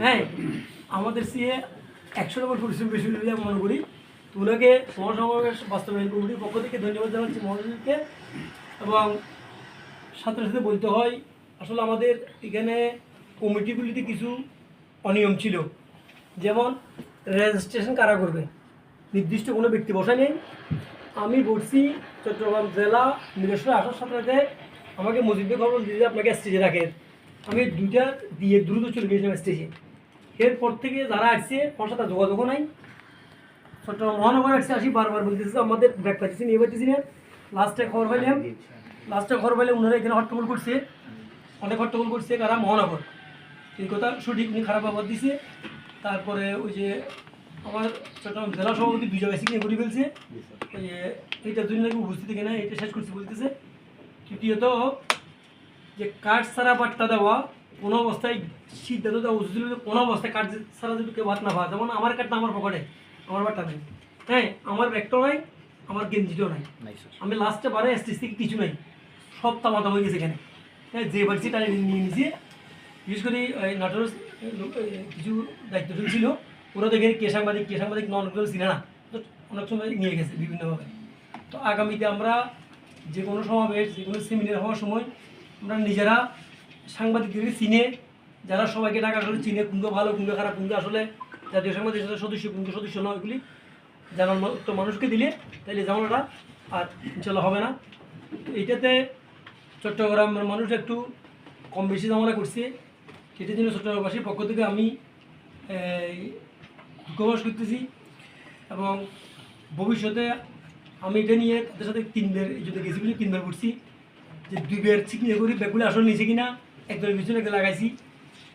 হ্যাঁ আমাদের সিএ একশো নম্বর পরিশ্রম বেশি আমি মনে করি। তো ওনাকে বাস্তবায়ন কমিটির পক্ষ থেকে ধন্যবাদ জানাচ্ছি মহাসচিবকে। এবং সাথে সাথে বলতে হয়, আসলে আমাদের এখানে কমিটিগুলিতে কিছু অনিয়ম ছিল। যেমন, রেজিস্ট্রেশন কারা করবে? নির্দিষ্ট কোনো ব্যক্তি বসা নেই। আমি বলছি, চট্টগ্রাম জেলা নিজস্ব আসার সাথে সাথে আমাকে মসজিদে খবর দিয়ে আপনাকে স্টেজে রাখেন আমি দুইটা দিয়ে দ্রুত চলে গিয়েছিলাম স্টেজে এরপর থেকে যারা আসছে আমার সাথে যোগাযোগও নাই। চট্টগ্রাম মহানগর আসছে আসি বারবার বলতেছে আমাদের ব্যাগ পাচ্ছি নিয়ে পাচ্ছি না? লাস্টে খবর পাইলাম। লাস্টে খবর পাইলে ওনারা এখানে হট্টগোল করছে। অনেক হট্টগোল করছে কারা? মহানগর। এই কথা সঠিক উনি খারাপ আবার দিছে। তারপরে ওই যে আমার চট্টগ্রাম জেলা সভাপতি দুই জায়গায় সিগনে করে ফেলছে। এইটার জন্য নাকি উপস্থিত এখানে? এটা শেষ করছি বলতেছে। তৃতীয়ত যে কাঠ ছাড়া বার্তা দেওয়া কোনো অবস্থায় সিদ্ধান্ত দেওয়া উচিত ছিল কোনো অবস্থায় কাঠ ছাড়া যদি কেউ ভাত না পাওয়া যেমন আমার কার্ডটা আমার পকেটে আমার বার্তা নেই। হ্যাঁ আমার ব্যাগটাও নাই আমার গেঞ্জিটাও নাই। আমি লাস্টে বারে থেকে কিছু নাই সব তামাতা হয়ে গেছে এখানে। হ্যাঁ যে বাড়ছি তাই নিয়ে নিয়েছে বিশেষ করে নাটোর কিছু দায়িত্বশীল ছিল ওরা এখানে কে সাংবাদিক কে সাংবাদিক নন কেউ ছিল না। তো অনেক সময় নিয়ে গেছে বিভিন্নভাবে। তো আগামীতে আমরা যে কোনো সমাবেশ যে কোনো সেমিনার হওয়ার সময় আমরা নিজেরা সাংবাদিকদেরকে চিনে যারা সবাইকে টাকা করে চিনে কোনটা ভালো কোনটা খারাপ কোনটা আসলে জাতীয় সাংবাদিক সদস্য কোনটা সদস্য নয় এগুলি। জানার মতো মানুষকে দিলে তাহলে ঝামেলাটা আর ইনশাল্লাহ হবে না। তো এইটাতে চট্টগ্রামের মানুষ একটু কম বেশি ঝামেলা করছে। সেটার জন্য চট্টগ্রামবাসীর পক্ষ থেকে আমি এই, দুঃখ করতেছি এবং ভবিষ্যতে আমি এটা নিয়ে তাদের সাথে তিনবার যদি গেছি বলে তিনবার করছি যে দুইবার চিকিৎসা করি ব্যাগগুলো আসলে নিচে কিনা একদলের পিছনে লাগাইছি।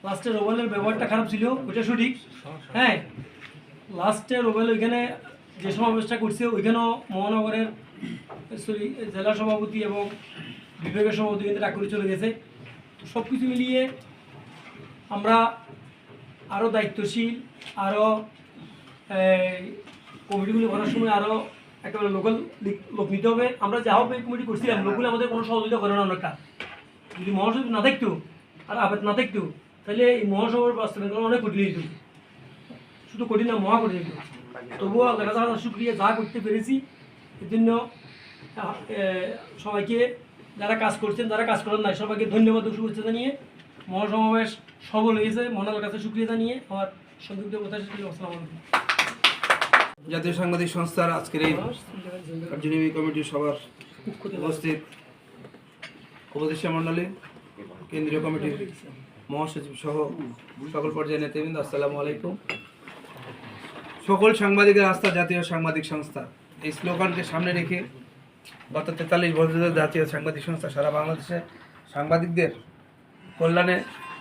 লাস্টে রোবালের ব্যবহারটা খারাপ ছিল ওইটা সঠিক। হ্যাঁ লাস্টে রোবেল ওইখানে যে সমাবেশটা করছে ওইখানেও মহানগরের সরি জেলা সভাপতি এবং বিভাগের সভাপতি কিন্তু রাগ করে চলে গেছে। তো সব কিছু মিলিয়ে আমরা আরও দায়িত্বশীল আরও কমিটিগুলি করার সময় আরও একেবারে লোকাল লোক নিতে হবে আমরা যা হোক কমিটি করছিলাম লোকগুলো আমাদের কোনো সহযোগিতা করে না অনেকটা। যদি মহাসচিব না থাকতো আর আবেদ না থাকতো তাহলে এই মহাসভার বাস্তবায়ন অনেক কঠিন হইত শুধু কঠিন না, মহা কঠিন তবুও আল্লাহ কাছে শুক্রিয়া যা করতে পেরেছি, এর জন্য সবাইকে যারা কাজ করছেন, যারা কাজ করেন না সবাইকে ধন্যবাদ ও শুভেচ্ছা জানিয়ে মহাসমাবেশ সফল হয়েছে। মহানার কাছে শুক্রিয়া জানিয়ে আমার সংক্ষিপ্ত কথা আসসালামু আলাইকুম। জাতীয় সাংবাদিক সংস্থার আজকের এই কার্যনির্বাহী কমিটির সবার উপস্থিত উপদেষ্টা মণ্ডলী, কেন্দ্রীয় কমিটির মহাসচিব সহ সকল পর্যায়ের নেতৃবৃন্দ, আসসালামু আলাইকুম। সকল সাংবাদিকের আস্থা জাতীয় সাংবাদিক সংস্থা। এই স্লোগানকে সামনে রেখে গত তেতাল্লিশ বছর জাতীয় সাংবাদিক সংস্থা সারা বাংলাদেশে সাংবাদিকদের কল্যাণে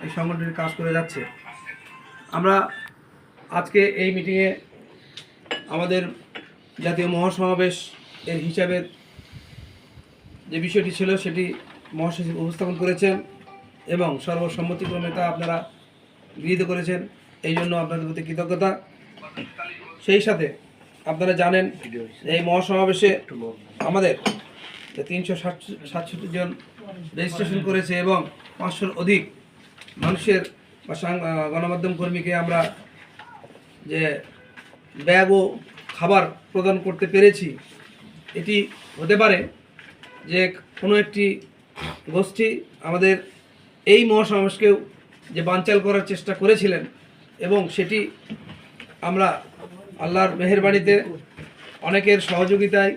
এই সংগঠনটি কাজ করে যাচ্ছে। আমরা আজকে এই মিটিংয়ে আমাদের জাতীয় মহাসমাবেশ এর হিসাবের যে বিষয়টি ছিল সেটি মহাসচিব উপস্থাপন করেছেন এবং সর্বসম্মতিক্রমে তা আপনারা গৃহীত করেছেন। এই জন্য আপনাদের প্রতি কৃতজ্ঞতা। সেই সাথে আপনারা জানেন এই মহাসমাবেশে আমাদের তিনশো সাতষট্টি জন রেজিস্ট্রেশন করেছে এবং পাঁচশোর অধিক মানুষের বা গণমাধ্যম কর্মীকে আমরা যে ব্যাগ ও খাবার প্রদান করতে পেরেছি। এটি হতে পারে যে কোনো একটি গোষ্ঠী আমাদের এই মহাসমাবেশকেও যে বানচাল করার চেষ্টা করেছিলেন এবং সেটি আমরা আল্লাহর মেহেরবাড়িতে অনেকের সহযোগিতায়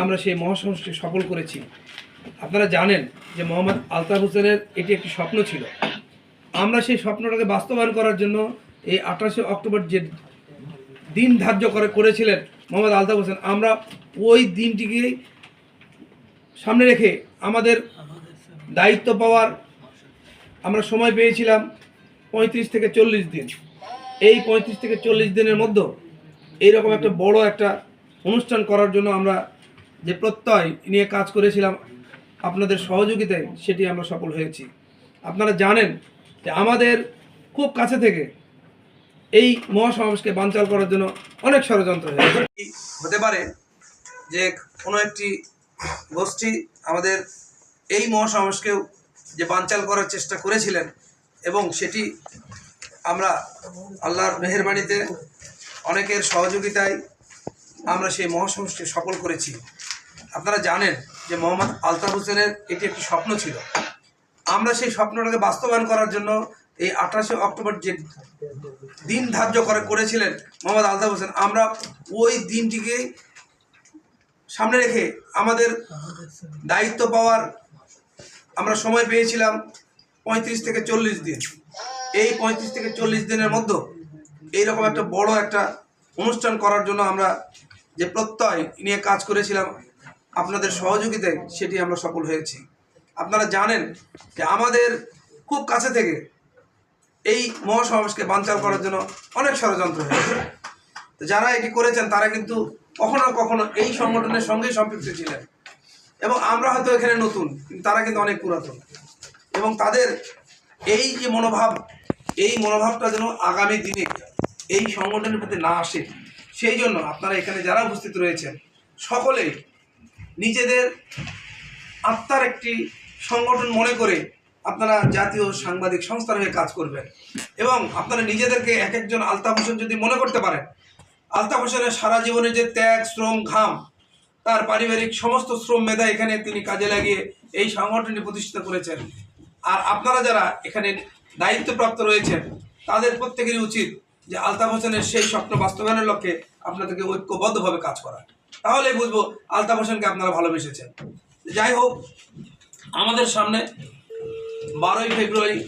আমরা সেই মহাসমাবেশকে সফল করেছি। আপনারা জানেন যে মোহাম্মদ আলতাফ হোসেনের এটি একটি স্বপ্ন ছিল। আমরা সেই স্বপ্নটাকে বাস্তবায়ন করার জন্য এই আঠাশে অক্টোবর যে দিন ধার্য করে করেছিলেন মোহাম্মদ আলতাফ হোসেন। আমরা ওই দিনটিকে সামনে রেখে আমাদের দায়িত্ব পাওয়ার আমরা সময় পেয়েছিলাম পঁয়ত্রিশ থেকে চল্লিশ দিন। এই পঁয়ত্রিশ থেকে চল্লিশ দিনের মধ্যে এইরকম একটা বড় একটা অনুষ্ঠান করার জন্য আমরা যে প্রত্যয় নিয়ে কাজ করেছিলাম, আপনাদের সহযোগিতায় সেটি আমরা সফল হয়েছি। আপনারা জানেন যে আমাদের খুব কাছে থেকে এই মহাসমাবেশকে বানচাল করার জন্য অনেক ষড়যন্ত্র হতে পারে যে কোনো একটি গোষ্ঠী আমাদের এই মহাসমাবেশকেও যে বানচাল করার চেষ্টা করেছিলেন এবং সেটি আমরা আল্লাহর মেহরবানিতে অনেকের সহযোগিতায় আমরা সেই মহাসমষ্টি সফল করেছি। আপনারা জানেন যে মোহাম্মদ আলতাফ হোসেনের এটি একটি স্বপ্ন ছিল। আমরা সেই স্বপ্নটাকে বাস্তবায়ন করার জন্য এই আঠাশে অক্টোবর যে দিন ধার্য করে, করেছিলেন মোহাম্মদ আলতাফ হোসেন, আমরা ওই দিনটিকে সামনে রেখে আমাদের দায়িত্ব পাওয়ার আমরা সময় পেয়েছিলাম পঁয়ত্রিশ থেকে চল্লিশ দিন। এই পঁয়ত্রিশ থেকে চল্লিশ দিনের মধ্যে এইরকম একটা বড় একটা অনুষ্ঠান করার জন্য আমরা যে প্রত্যয় নিয়ে কাজ করেছিলাম, আপনাদের সহযোগিতায় সেটি আমরা সফল হয়েছি। আপনারা জানেন যে আমাদের খুব কাছে থেকে এই মহাসমাবেশকে বানচাল করার জন্য অনেক ষড়যন্ত্র হয়েছে। যারা এটি করেছেন, তারা কিন্তু কখনো কখনো এই সংগঠনের সঙ্গেই সম্পৃক্ত ছিলেন। এবং আমরা হয়তো এখানে নতুন তারা কিন্তু অনেক পুরাতন। এবং তাদের এই যে মনোভাব, এই মনোভাবটা যেন আগামী দিনে এই সংগঠনের প্রতি না আসে, সেই জন্য আপনারা এখানে যারা উপস্থিত রয়েছেন, সকলে নিজেদের আত্মার একটি সংগঠন মনে করে আপনারা জাতীয় সাংবাদিক সংস্থার হয়ে কাজ করবেন। এবং আপনারা নিজেদেরকে এক একজন আলতাফ হোসেন যদি মনে করতে পারেন, আলতাফ হোসেনের সারা জীবনে যে ত্যাগ, শ্রম, ঘাম, তার পারিবারিক সমস্ত শ্রম মেধা এখানে তিনি কাজে লাগিয়ে এই সংগঠনটি প্রতিষ্ঠিত করেছেন। আর আপনারা যারা এখানে দায়িত্বপ্রাপ্ত রয়েছেন, তাদের প্রত্যেকেরই উচিত যে আলতাফ হোসেনের সেই স্বপ্ন বাস্তবায়নের লক্ষ্যে আপনাদেরকে ঐক্যবদ্ধভাবে কাজ করা। তাহলে বুঝব আলতাফ হোসেনকে আপনারা ভালোবেসেছেন। যাই হোক, আমাদের সামনে বারোই ফেব্রুয়ারি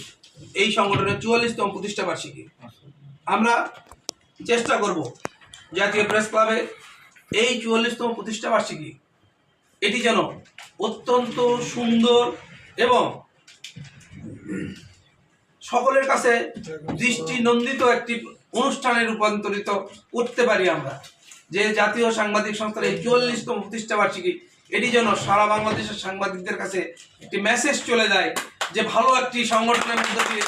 এই সংগঠনের চুয়াল্লিশতম প্রতিষ্ঠা বার্ষিকী। আমরা চেষ্টা করব জাতীয় প্রেস ক্লাবে এই চুয়াল্লিশতম প্রতিষ্ঠা বার্ষিকী, এটি যেন অত্যন্ত সুন্দর এবং সকলের কাছে দৃষ্টি নন্দিত একটি অনুষ্ঠানে রূপান্তরিত করতে পারি আমরা। যে জাতীয় সাংবাদিক সংস্থার এই চুয়াল্লিশতম প্রতিষ্ঠা বার্ষিকী, এটি যেন সারা বাংলাদেশের সাংবাদিকদের কাছে একটি মেসেজ চলে যায় যে ভালো একটি সংগঠনের মধ্যে দিয়ে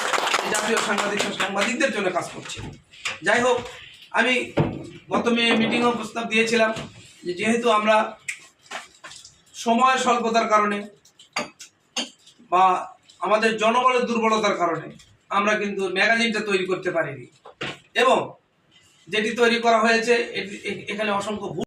জাতীয় সাংবাদিক সাংবাদিকদের জন্য কাজ করছে। যাই হোক, আমি গত মিটিংও প্রস্তাব দিয়েছিলাম যে যেহেতু আমরা সময় স্বল্পতার কারণে বা আমাদের জনবলের দুর্বলতার কারণে আমরা কিন্তু ম্যাগাজিনটা তৈরি করতে পারিনি এবং যেটি তৈরি করা হয়েছে এখানে অসংখ্য